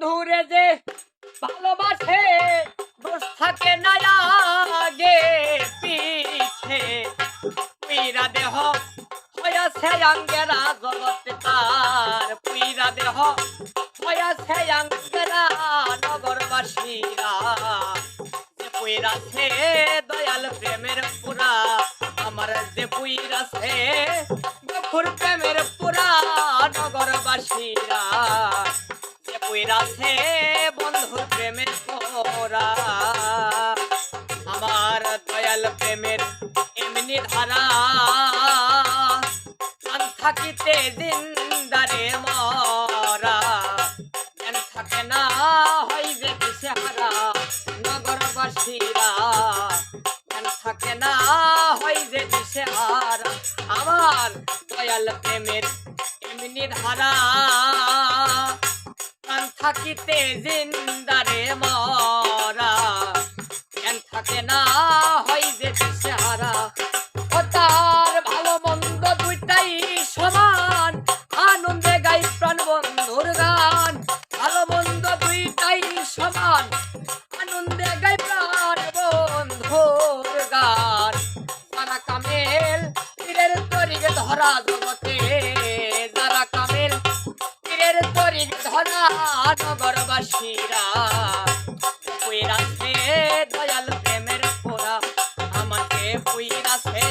বন্ধুরে যে ভালোবাসে থাকে না আগে পিছে। পুইরা দেহ তার। দেহ নগরবাসীরা। দয়াল প্রেমের পুরা, আমার যে পুইরাছে গফুর প্রেমের পুরা নগরবাসীরা। যে পুইরাছে বন্ধুর প্রেমের পুরা আমার দয়াল প্রেমের এমনি ধারা। প্রাণ থাকিতে জিন্দারে মরা। জ্ঞান থাকে না হয় যে দিশেহারা নগরবাসীরা। জ্ঞান থাকে না হয় যে দিশেহারা। আমার দয়াল প্রেমের এমনি ধারা। থাকিতে জিন্দারে মরা। জ্ঞান থাকে না, হয় যে দিশেহারা। ও তার ভালো মন্দ দুইটাই সমান। আনন্দে গাই প্রাণ বন্ধুর গান। ভালো মন্দ দুইটাই সমান। আনন্দে গাই প্রাণ বন্ধুর গান। যারা কামেল পীরের তরিক ধরা জগতে। নগরবাসীরা পুইরাছে দয়াল প্রেমের পোড়া আমাকে পুইরাছে